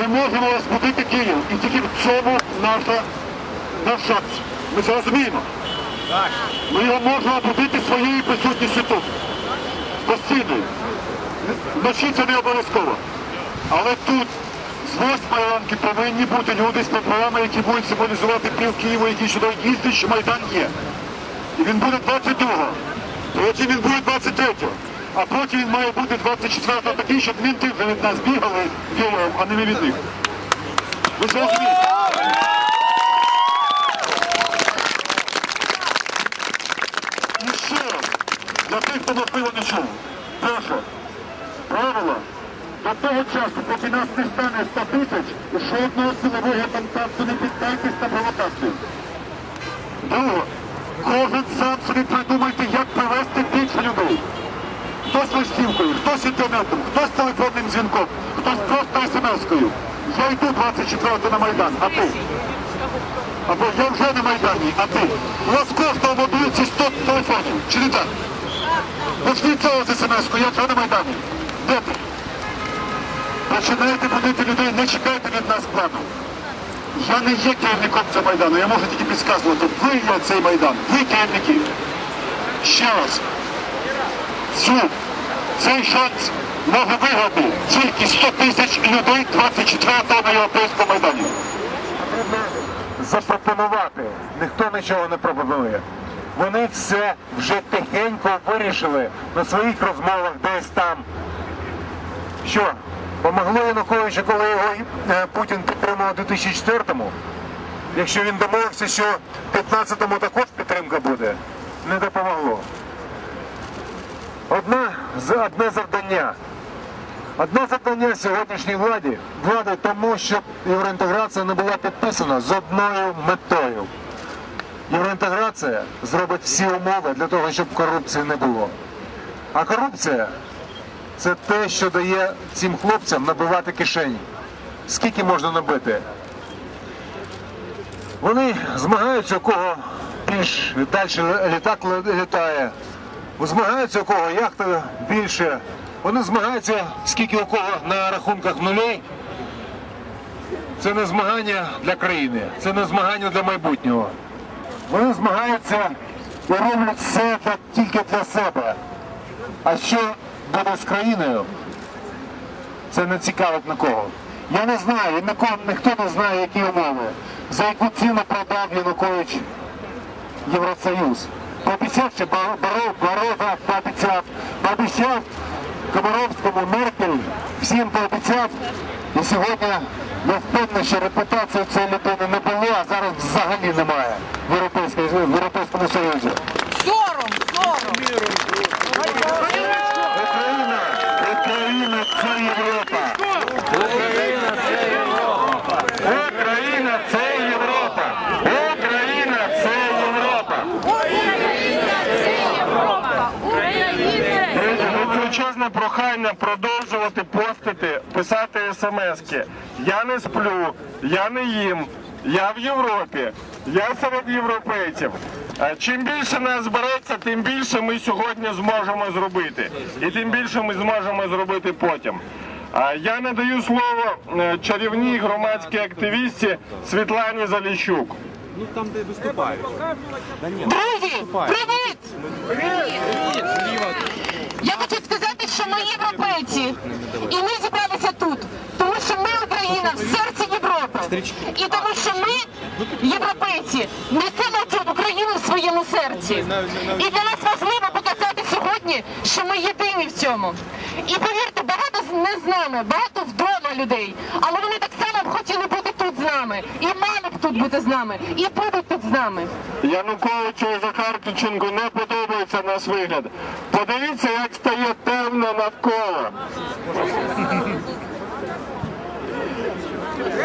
Ми можемо розбудити Київ. І тільки в цьому наша, наш шанс. Ми це розуміємо. Ми його можемо будити своєю присутністю тут. Постійною. Вночі це не обов'язково. Але тут з восьмої ранки повинні бути люди з прапорами, які будуть символізувати пів Києва, які сюди їздять, що Майдан є. І він буде 22-го. Потім він буде 23-го. А потім він має бути 24-го такий, щоб мінти вже від нас бігали Києвом, а не ми від них. Ви ж? І ще раз, для тих, хто можливо не чув. Перше, правило, до того часу, поки нас не стане 100 тисяч, жодного силового контакту не піддайтесь на провокацію. Друге, кожен сам собі придумайте, як привести більше людей. Хтось листівкою, хтось інтернетом, хтось телефонним дзвінком, хтось просто смс-кою. Я йду 24 на Майдан, а ти? Або я вже на Майдані, а ти? У вас кожного мобільці 100 телефонів, чи не так? Почніть цього з смс-ку, я вже на Майдані. Де ти? Починаєте будити людей, не чекайте від нас плану. Я не є керівником цього Майдану, я можу тільки підказувати. Ви є цей Майдан, ви керівники. Ще раз. Цю, цей шанс може виграти тільки 100 тисяч людей 24-го на Європейському Майдані. запропонувати. Ніхто нічого не пропонує. Вони все вже тихенько вирішили на своїх розмовах десь там. Що, помогло Януковичу, коли його е, Путін підтримував у 2004-му? Якщо він домовився, що в 15-му також підтримка буде, не допомогло. Одна, одне завдання. Одне завдання сьогоднішній владі влади тому, щоб євроінтеграція не була підписана з одною метою. Євроінтеграція зробить всі умови для того, щоб корупції не було. А корупція це те, що дає цим хлопцям набивати кишені. Скільки можна набити? Вони змагаються, у кого більш далі літак літає. Змагаються, у кого яхта більше. Вони змагаються, скільки у кого на рахунках нулей. Це не змагання для країни, це не змагання для майбутнього. Вони змагаються і роблять все тільки для себе. А що буде з країною, це не цікавить нікого. Я не знаю, і ніхто не знає, які умови, за яку ціну продав Янукович Євросоюз. Пообіцяв ще Бар- Баро- пообіцяв, пообіцяв Комаровському, Меркель, всім пообіцяв. І сьогодні я впевнений, що репутації цієї людини не було, а зараз взагалі немає в Європейському Союзі. Сором, сором. Україна, Україна це Європа. Україна це Європа. Україна це Європа. Україна це Європа. Друзі, ну, величезне прохання продовжувати постити, писати смски. Я не сплю, я не їм, я в Європі, я серед європейців. Е, Чим більше нас збереться, тим більше ми сьогодні зможемо зробити. І тим більше ми зможемо зробити потім. Я надаю слово е, чарівній громадській активістці Світлані Заліщук. Ну там, де виступають. Друзі, привіт! Я хочу сказати, що ми європейці, і ми зібралися тут, тому що ми Україна в серці Європи. І тому що ми, європейці, несемо цю Україну в своєму серці. І для нас важливо показати сьогодні, що ми єдині в цьому. І повірте, багато не з нами, багато вдома людей, але вони так само б хотіли бути тут з нами, і мали б тут бути з нами, і будуть тут з нами. Януковичу і Захарченку не подобається наш вигляд. Подивіться, як стає темно навколо.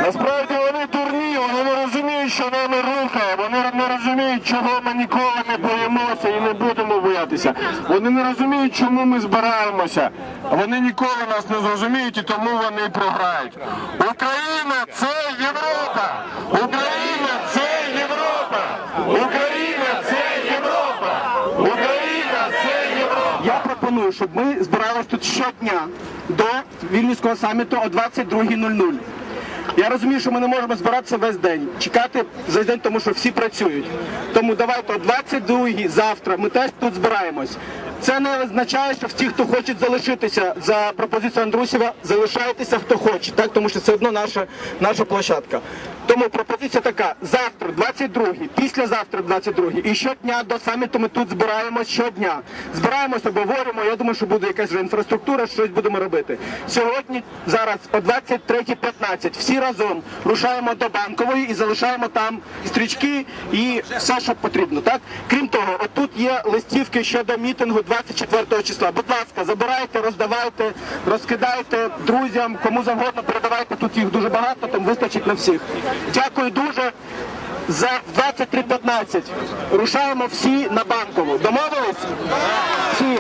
Насправді вони дурні, вони не розуміють, що нами рухає. Вони не розуміють, чого ми ніколи не боїмося і не будемо боятися. Вони не розуміють, чому ми збираємося. Вони ніколи нас не зрозуміють і тому вони програють. Україна це Європа! Україна це Європа! Україна це Європа! Україна це Європа! Я пропоную, щоб ми збирались тут щодня до Вільнюського саміту о 22.00. Я розумію, що ми не можемо збиратися весь день, чекати весь день, тому що всі працюють. Тому давайте о 22-й завтра ми теж тут збираємось. Це не означає, що всі, хто хоче залишитися за пропозицією Андрусєва, залишайтеся хто хоче, так тому що це одно наша, наша площадка. Тому пропозиція така: завтра, 22-й, післязавтра, 22-й, і щодня до саміту ми тут збираємось щодня. Збираємось, обговорюємо. Я думаю, що буде якась вже інфраструктура, щось будемо робити. Сьогодні, зараз о 23.15, всі разом рушаємо до банкової і залишаємо там стрічки і все, що потрібно. Так, крім того, отут є листівки щодо мітингу 24 числа. Будь ласка, забирайте, роздавайте, розкидайте друзям, кому завгодно передавайте. Тут їх дуже багато, там вистачить на всіх. Дякую дуже. За 23.15 рушаємо всі на банкову. Домовились? Всі.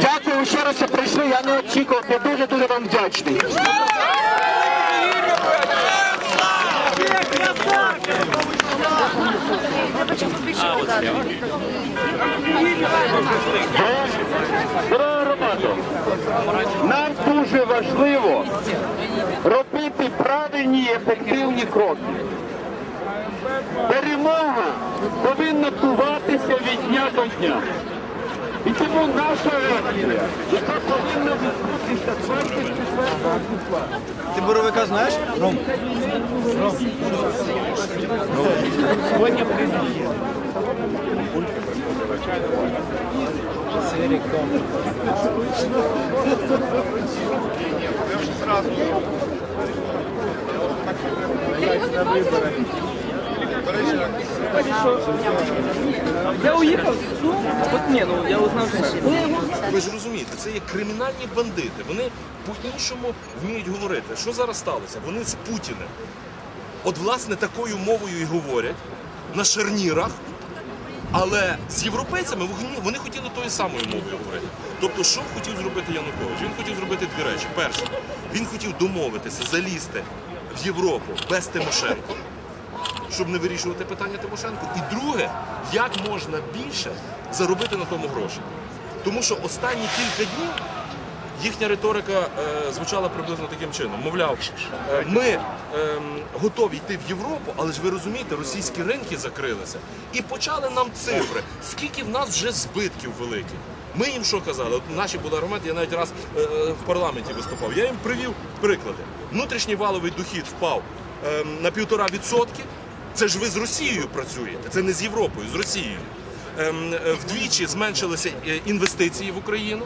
Дякую ще раз, прийшли. Я не очікував. Я дуже дуже вам вдячний. Дорога громада, нам дуже важливо робити правильні і ефективні кроки. Перемога повинна туватися від дня до дня. І тому наша акція, яка повинна відбутися 24 числа. Ти боровика знаєш? Ром. Я уїхав, от ні, ну я узнав, що Ви ж розумієте, це є кримінальні бандити. Вони по-іншому вміють говорити. Що зараз сталося? Вони з Путіним. От, власне, такою мовою і говорять на шарнірах, але з європейцями вони хотіли тою самою мовою говорити. Тобто, що хотів зробити Янукович? Він хотів зробити дві речі. Перше, він хотів домовитися, залізти в Європу без Тимошенко, щоб не вирішувати питання Тимошенко. І друге, як можна більше заробити на тому гроші. Тому що останні кілька днів їхня риторика е, звучала приблизно таким чином. Мовляв, е, ми ем, готові йти в Європу, але ж ви розумієте, російські ринки закрилися. І почали нам цифри, скільки в нас вже збитків великих. Ми їм що казали? От наші були аргументи, я навіть раз е, е, в парламенті виступав. Я їм привів приклади. Внутрішній валовий дохід впав ем, на півтора відсотки. Це ж ви з Росією працюєте, це не з Європою, з Росією. Ем, е, Вдвічі зменшилися е, інвестиції в Україну.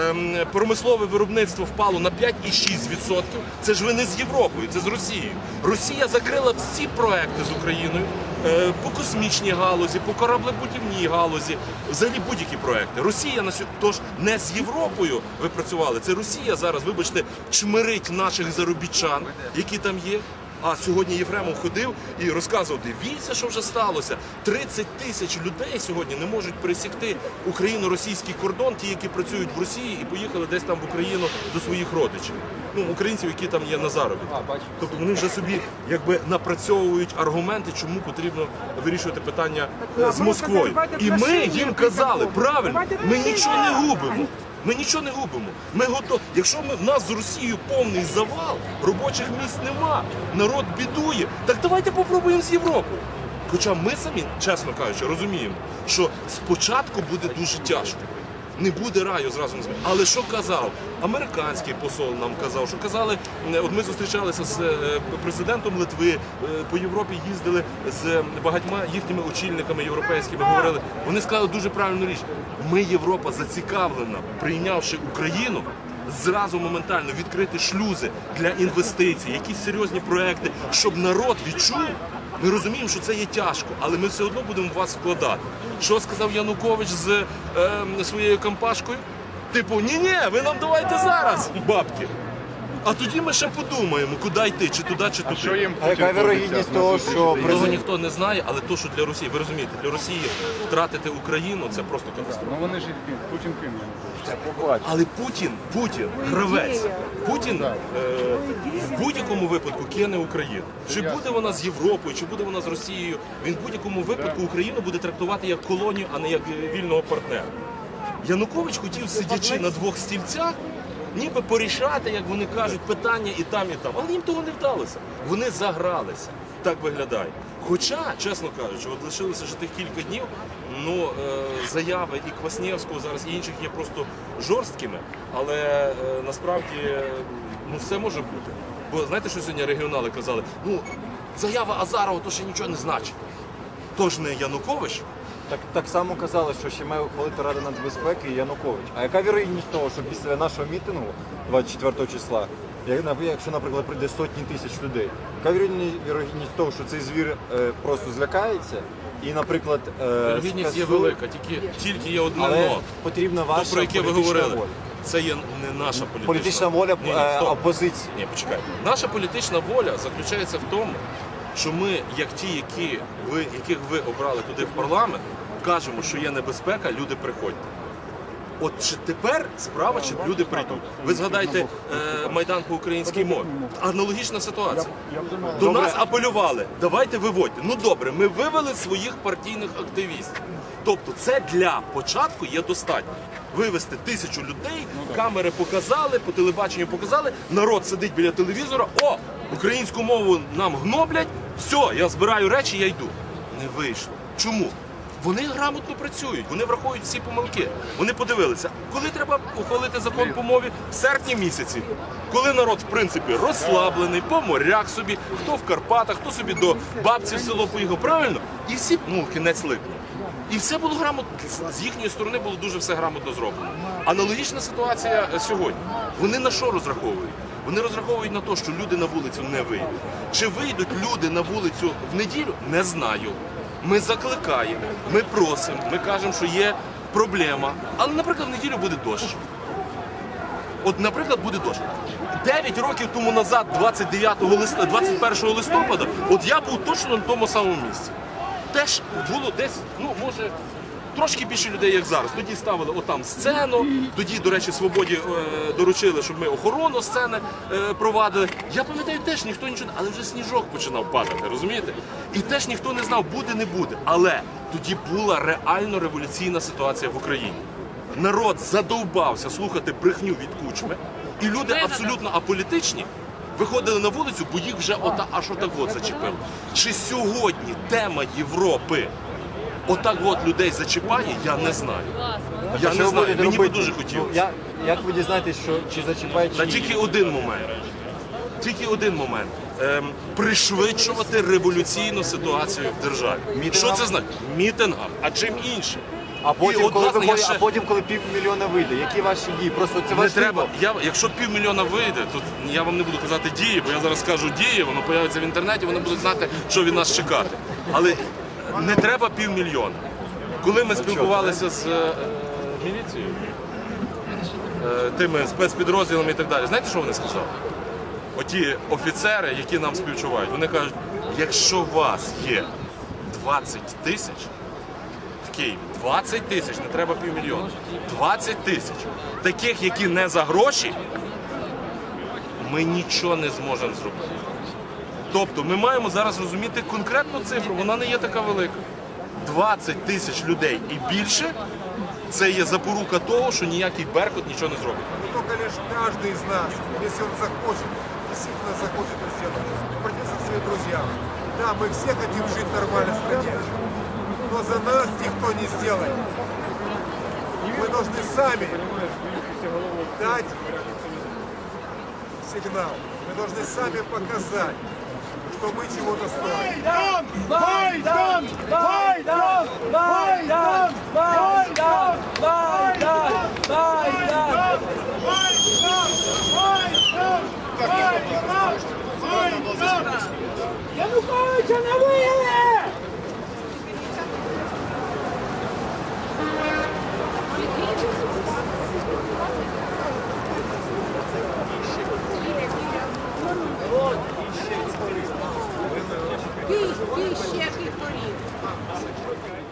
Ем, Промислове виробництво впало на 5,6%. Це ж ви не з Європою, це з Росією. Росія закрила всі проекти з Україною е, по космічній галузі, по кораблебудівній галузі, взагалі будь-які проекти. Росія на тож не з Європою ви працювали. Це Росія зараз, вибачте, чмирить наших заробітчан, які там є. А сьогодні Єфремов ходив і розказував, дивіться, що вже сталося. 30 тисяч людей сьогодні не можуть пересікти україно-російський кордон, ті, які працюють в Росії, і поїхали десь там в Україну до своїх родичів. Ну, українців, які там є на заробітку. Тобто вони вже собі якби напрацьовують аргументи, чому потрібно вирішувати питання е, з Москвою. І ми їм казали, правильно, ми нічого не губимо. Ми нічого не губимо. Ми готові. Якщо ми в нас з Росією повний завал, робочих місць нема, народ бідує, так давайте попробуємо з Європою. Хоча ми самі, чесно кажучи, розуміємо, що спочатку буде дуже тяжко. Не буде раю зразу Але що казав? Американський посол нам казав, що казали, е, от ми зустрічалися з е, президентом Литви, е, по Європі їздили з багатьма їхніми очільниками європейськими, говорили. Вони сказали дуже правильну річ. Ми, Європа, зацікавлена, прийнявши Україну, зразу моментально відкрити шлюзи для інвестицій, якісь серйозні проекти, щоб народ відчув. Ми розуміємо, що це є тяжко, але ми все одно будемо вас вкладати. Що сказав Янукович з е, своєю компашкою? Типу, ні-ні, ви нам давайте зараз бабки. А тоді ми ще подумаємо, куди йти, чи туди, чи туди. А яка вірогідність того, що Того президент ніхто не знає, але то, що для Росії, ви розумієте, для Росії втратити Україну це просто катастрофа. Ну вони ж їх Путін кинув. Але Путін, Путін, гравець. Путін е, в будь-якому випадку кине Україну. Чи буде вона з Європою, чи буде вона з Росією, він в будь-якому випадку Україну буде трактувати як колонію, а не як е, вільного партнера. Янукович хотів, сидячи на двох стільцях, ніби порішати, як вони кажуть, питання і там, і там. Але їм того не вдалося. Вони загралися. Так виглядає. Хоча, чесно кажучи, от лишилося вже тих кілька днів. Ну е, заяви і Кваснєвського зараз і інших є просто жорсткими, але е, насправді ну все може бути. Бо знаєте, що сьогодні регіонали казали? Ну заява Азарова то ще нічого не значить. Тож не Янукович, Так, так само казали, що ще має ухвалити Рада нацбезпеки і Янукович. А яка вірогідність того, що після нашого мітингу 24 числа, як- якщо, наприклад, прийде сотні тисяч людей, яка вірогідні- вірогідність того, що цей звір е, просто злякається і, наприклад, е, вірогідність є велика, тільки, тільки є одне але но. потрібна ваша про яке ви говорили, воля. це є не наша політична, Політична воля Ні, ні, е, опозиції. Ні, почекайте. Наша політична воля заключається в тому, що ми, як ті, які ви, яких ви обрали туди в парламент, кажемо, що є небезпека, люди приходьте. От чи тепер справа, чи люди прийдуть. Ви згадайте е, Майдан по українській мові. Аналогічна ситуація. До нас апелювали, давайте виводьте. Ну добре, ми вивели своїх партійних активістів. Тобто це для початку є достатньо. Вивести тисячу людей, камери показали, по телебаченню показали, народ сидить біля телевізора, о, українську мову нам гноблять, все, я збираю речі, я йду. Не вийшло. Чому? Вони грамотно працюють, вони враховують всі помилки. Вони подивилися, коли треба ухвалити закон по мові в серпні місяці, коли народ, в принципі, розслаблений, по морях собі, хто в Карпатах, хто собі до бабці в село поїхав, правильно? І всі, ну, кінець липня. І все було грамотно. З їхньої сторони було дуже все грамотно зроблено. Аналогічна ситуація е, сьогодні. Вони на що розраховують? Вони розраховують на те, що люди на вулицю не вийдуть. Чи вийдуть люди на вулицю в неділю? Не знаю. Ми закликаємо, ми просимо, ми кажемо, що є проблема. Але, наприклад, в неділю буде дощ. От, наприклад, буде дощ. 9 років тому назад, 29 листа, 21 листопада, от я був точно на тому самому місці. Теж було десь, ну, може, трошки більше людей, як зараз. Тоді ставили отам сцену, тоді, до речі, свободі е, доручили, щоб ми охорону сцени е, провадили. Я пам'ятаю, теж ніхто нічого, але вже сніжок починав падати, розумієте? І теж ніхто не знав, буде, не буде. Але тоді була реально революційна ситуація в Україні. Народ задовбався слухати брехню від кучми, і люди абсолютно аполітичні виходили на вулицю, бо їх вже ота аж отак от зачепило. Чи сьогодні тема Європи отак от людей зачіпає, я не знаю. Я не знаю, мені би дуже Ну, хотілося. я- Як ви дізнаєтесь, що чи зачіпає, чи Та ні? тільки один момент. Тільки один момент. Ем, пришвидшувати революційну ситуацію в державі. Що це значить? Мітингам, а чим інше? А потім, от, коли власне, я ще- а потім, коли півмільйона вийде, які ваші дії? Просто це Не важливо. треба. Я, якщо півмільйона вийде, то я вам не буду казати дії, бо я зараз скажу дії, воно появиться в інтернеті, вони будуть знати, що від нас чекати. Але не треба півмільйона. Коли ми спілкувалися з е, міліцією, е, тими спецпідрозділами і так далі, знаєте, що вони сказали? Оті офіцери, які нам співчувають, вони кажуть, якщо у вас є 20 тисяч, в Києві 20 тисяч, не треба півмільйона. 20 тисяч. Таких, які не за гроші, ми нічого не зможемо зробити. Тобто ми маємо зараз розуміти конкретну цифру, вона не є така велика. 20 тисяч людей і більше це є запорука того, що ніякий Беркут нічого не зробить. Только лишь каждый из нас, если он захочет, действительно захочет это сделать, обратиться к своим друзьям. Да, мы все хотим жить в нормальной стране, но за нас никто не сделает. Мы должны сами дать сигнал. Мы должны сами показать, что мы чего-то стоим. Майдан! Майдан! Майдан! Майдан! Майдан! Майдан! Майдан! Майдан! Майдан! Майдан! Януковича на вияві! Thank you і ще яких корів.